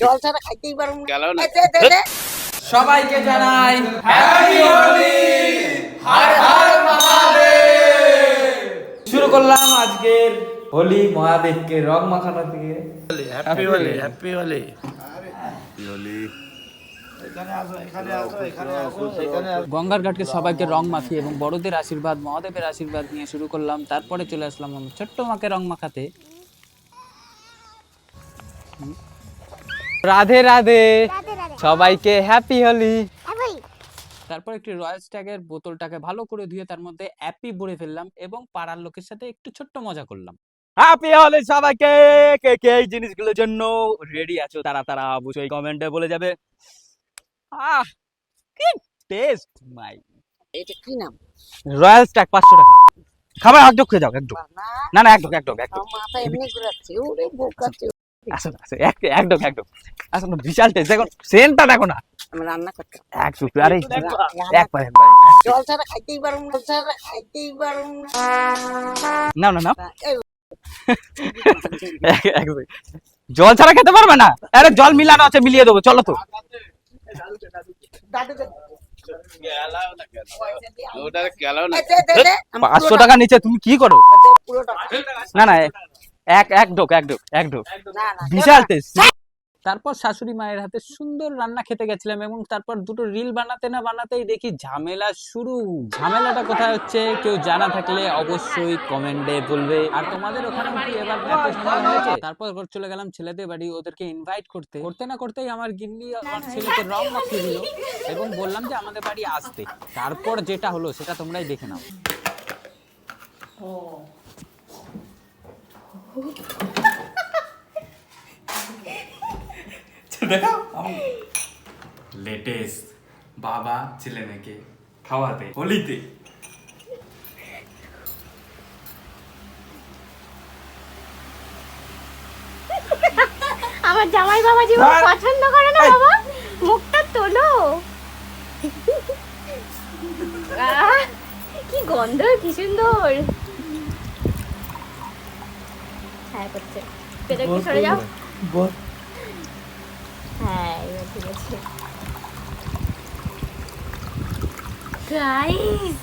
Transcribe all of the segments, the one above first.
জল ছাড়া খাইতেই পারব না। সবাইকে জানাই হ্যাপি হোলি হর হর মহাদেব। শুরু করলাম আজকের হোলি মহাদেবকে রং মাখানো থেকে হ্যাপি হোলি হ্যাপি হোলি গঙ্গার ঘাটকে সবাইকে রং মাখিয়ে এবং বড়দের আশীর্বাদ মহাদেবের আশীর্বাদ নিয়ে শুরু করলাম। তারপরে চলে আসলাম আমার ছোট্ট মাকে রং মাখাতে। রাধে রাধে। সবাইকে হ্যাপি হোলি তারপর একটি রয়্যাল স্ট্যাগের বোতলটাকে ভালো করে ধুয়ে তার মধ্যে অ্যাপি ভরে ফেললাম এবং পাড়ার লোকের সাথে একটু ছোট্ট মজা করলাম। হ্যাপি হোলি সবাইকে। কে কে এই জিনিসগুলোর জন্য রেডি আছো? তারা তারা অবশ্যই কমেন্টে বলে যাবে। আহ কি টেস্ট মাই এটা কি নাম? রয়্যাল স্ট্যাগ পাঁচশো টাকা। খাবার এক ঢোক খেয়ে যাও এক ঢোক না না না এক ঢোক এক ঢোক এক ঢোক মাথা এমনি ঘুরাচ্ছে। ওরে বোকাচ্ছে আসো না, এক এক এক আসো না, বিশাল টেস্ট দেখো সেন্টটা দেখো না। আমি রান্না করতে এক আরে একবার একবার জল ছাড়া খাইতেই পারব না জল ছাড়া খাইতেই পারব না। না না এক- এক। জল ছাড়া খেতে পারবে না? আরে জল মিলানো আছে মিলিয়ে দেবো চলো তো। পাঁচশো টাকা নিচে তুমি কি করো? না না এক এক ঢোক এক ঢোক এক ঢোক। না, না, বিশাল টেস্ট তারপর শাশুড়ি মায়ের হাতে সুন্দর রান্না খেতে গেছিলাম এবং তারপর দুটো রিল বানাতে না বানাতেই দেখি ঝামেলা শুরু। ঝামেলাটা কোথায় হচ্ছে কেউ জানা থাকলে অবশ্যই কমেন্টে বলবে। আর তোমাদের ওখানে কি এবার এত ঝামেলা হয়েছে? তারপর ঘর চলে গেলাম ছেলেদের বাড়ি ওদেরকে ইনভাইট করতে। করতে না করতেই আমার গিন্নি আমার ছেলেকে রং মাখিয়ে দিল এবং বললাম যে আমাদের বাড়ি আসতে। তারপর যেটা হলো সেটা তোমরাই দেখে নাও। লেটেস্ট বাবা ছেলে মেয়েকে খাওয়াতে হোলিতে। আমার জামাই বাবা জীবন পছন্দ করে না বাবা মুখটা তোলো। কি গন্ধ কি সুন্দর। হ্যাঁ করছে। পেটে একটু সরে যাও। হ্যাঁ এবার ঠিক আছে। গাইস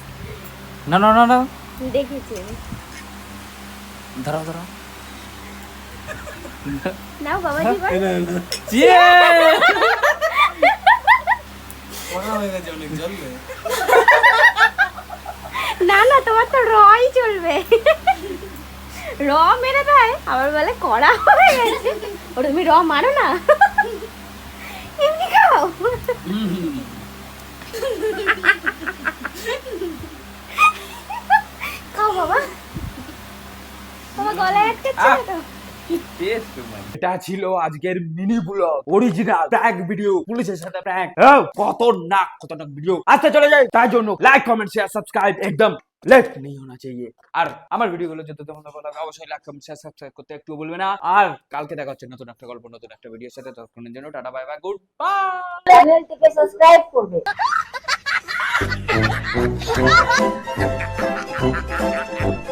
না না না না। দেখেছি। ধরো ধরো। নাও বাবা জীবন না না তোমার তো রই চলবে। র মেরে দেয় আবার বলে কড়া হয়ে গেছে। ওটা তুমি র মারো না? এমনি খাও। খাও বাবা। তোমার গলায় আটকাচ্ছে তো? এটা ছিল আজকের mini blog original prank video পুলিশের সাথে প্র্যাঙ্ক কত নাক কত নাক ভিডিও আচ্ছা চলে যাই তাই জন্য লাইক কমেন্ট শেয়ার সাবস্ক্রাইব একদম লেট নেই হোনা চাইয়ে আর আমার ভিডিওগুলো যদি তোমাদের ভালো লাগে অবশ্যই লাইক কমেন্ট শেয়ার সাবস্ক্রাইব করতে একটু বলবে না। আর কালকে দেখা হচ্ছে নতুন একটা গল্প নতুন একটা ভিডিওর সাথে। ততক্ষণের জন্য tata bye bye good bye চ্যানেলটিকে সাবস্ক্রাইব করবে।